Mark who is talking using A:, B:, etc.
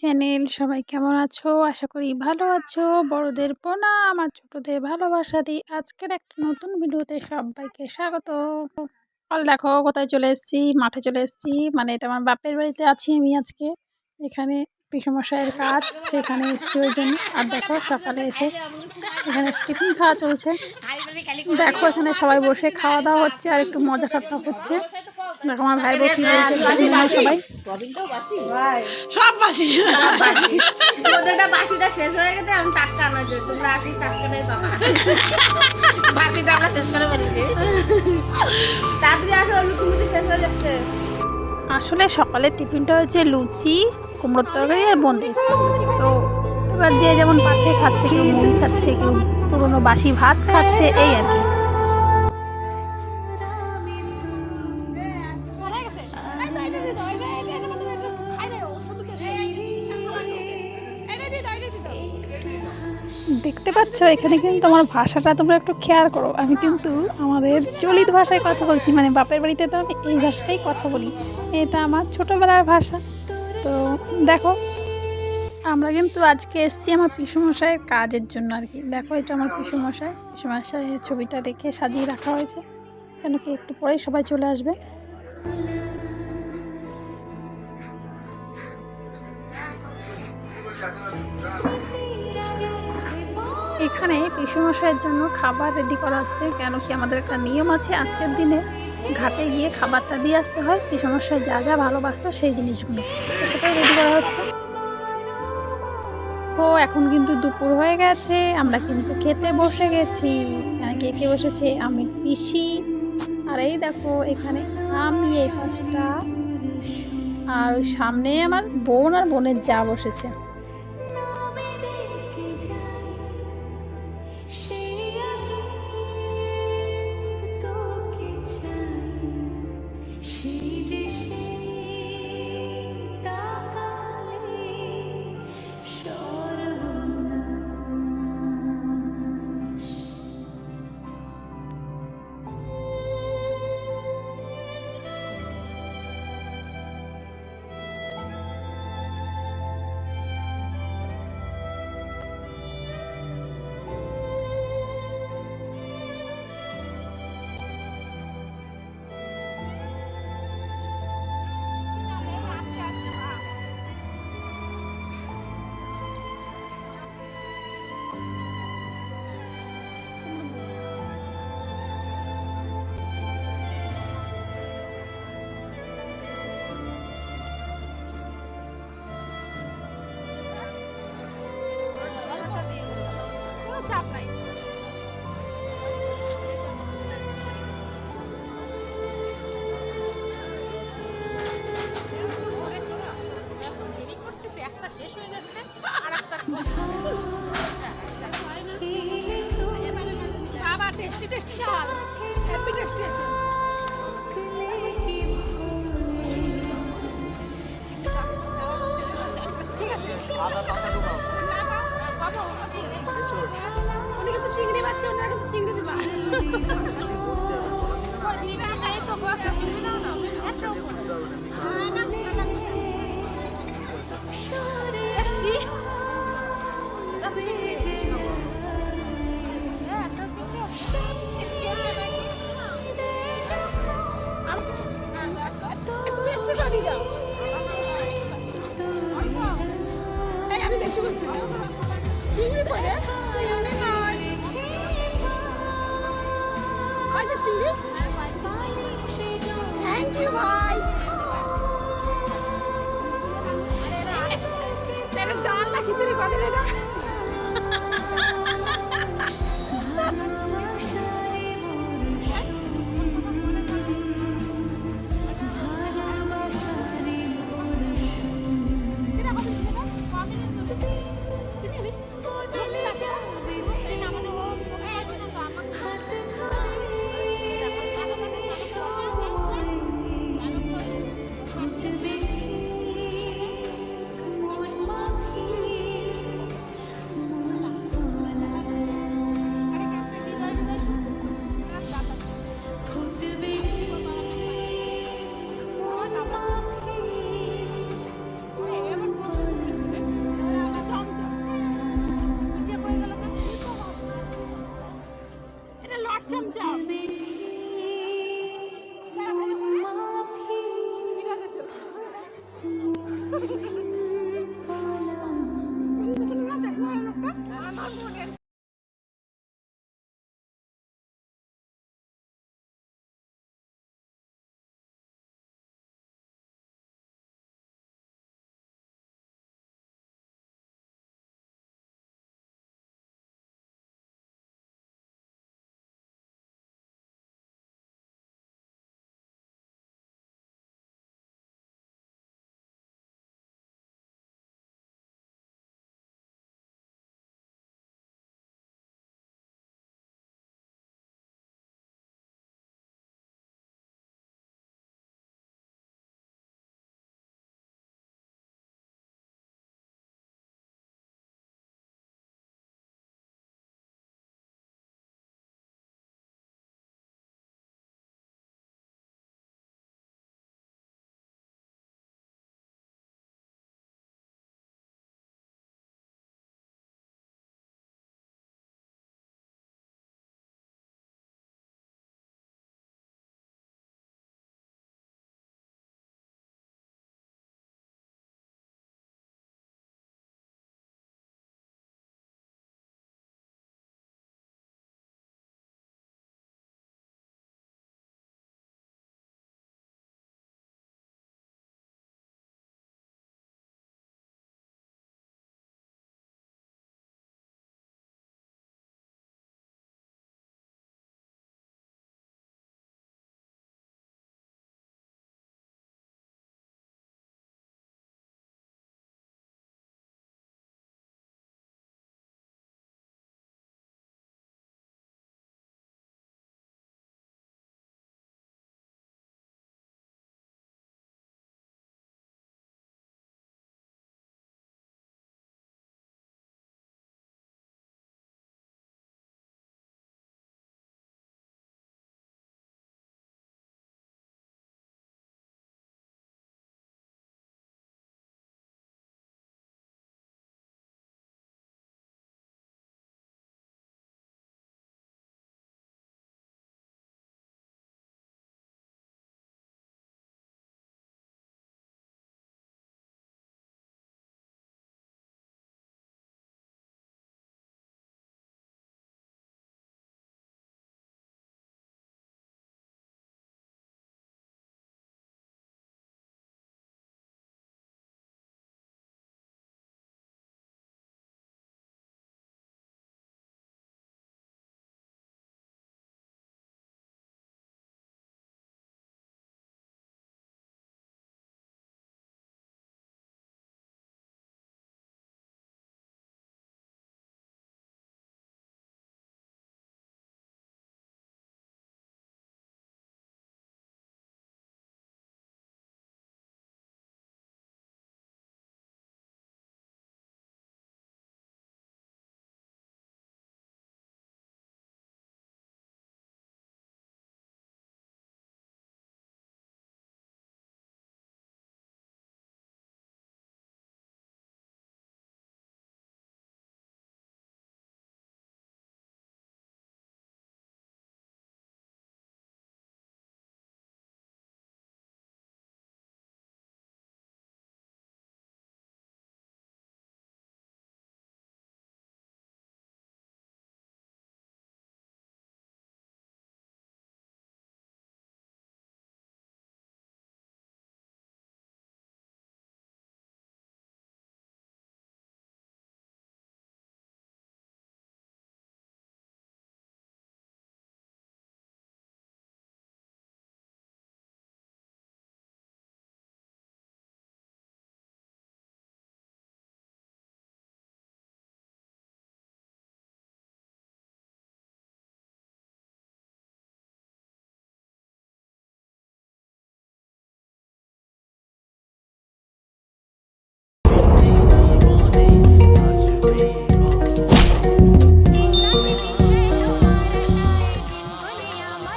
A: Channel. সবাই কেমন আছো? আশা করি ভালো আছো। বড়দের প্রণাম, আর ছোটদের ভালোবাসা দিই আজকের একটা নতুন ভিডিওতে সবাইকে স্বাগত। কাল দেখো কোথায় চলে এসেছি, মাঠে চলে এসেছি। মানে এটা আমার বাপের বাড়িতে আছি আমি আজকে। এখানে পিসমশাইয়ের কাজ, সেখানে এসেছি ওই জন্য। আর দেখো সকালে এসে এখানে টিফিন খাওয়া চলছে। দেখো এখানে সবাই বসে খাওয়া দাওয়া হচ্ছে আর একটু মজা ঠাট্টা হচ্ছে। দেখো আমার ভাই বউ কি বলছে দেখে নাও সবাই।
B: সব বাসি।
C: ওদেরটা বাসিটা শেষ হয়ে গেছে আমি টাটকা আনার তোমরা আসি টাটকাটাই পাবা।
B: বাসিটা আমরা শেষ করে ফেলেছি।
C: তাড়াতাড়ি আসো লুচি মুচি শেষ হয়ে যাচ্ছে।
A: আসলে সকালের টিফিনটা হচ্ছে লুচি কুমড়োর তরকারি আর বোঁদে। তো এবার যে যেমন পাচ্ছে খাচ্ছে কেউ মুড়ি খাচ্ছে কেউ পুরোনো বাসি ভাত খাচ্ছে এই আর কি। দেখতে পাচ্ছ, এখানে কিন্তু আমার ভাষাটা তোমরা একটু খেয়াল করো। আমি কিন্তু আমাদের চলিত ভাষায় কথা বলছি মানে বাপের বাড়িতে তো আমি এই ভাষাটাই কথা বলি। এটা আমার ছোটোবেলার ভাষা। তো দেখো, আমরা কিন্তু আজকে এসেছি আমার পিসুমশাইয়ের কাজের জন্য আর কি। দেখো, এটা আমার পিসুমশাই। পিসুমশাইয়ের ছবিটা দেখে সাজিয়ে রাখা হয়েছে। কেন কি একটু পরেই সবাই চলে আসবে। এখানে পিসুমশাইয়ের জন্য খাবার রেডি করা হচ্ছে। কেন কি আমাদের একটা নিয়ম আছে, আজকের দিনে ঘাটে গিয়ে খাবারটা দিয়ে আসতে হয়। পিসুমশাই যা যা ভালোবাসতো সেই জিনিসগুলো। সেটাই রেডি করা হচ্ছে। ও এখন কিন্তু দুপুর হয়ে গেছে, আমরা কিন্তু খেতে বসে গেছি। কে কে বসেছে? আমি পিসি। আর এই দেখো, এখানে আমি এই পাশটা। আর ওই সামনে আমার বোন আর বোনের যা বসেছে।
B: চিংড়ি করছে। উনি কিন্তু চিংড়ি পাচ্ছে ওনারা কিন্তু চিংড়ি দিবা। চিংড়ি না আচ্ছা সিঁড়ি থ্যাংক ইউ ভাই ডাল না খিচুড়ি কথা না jump, jump.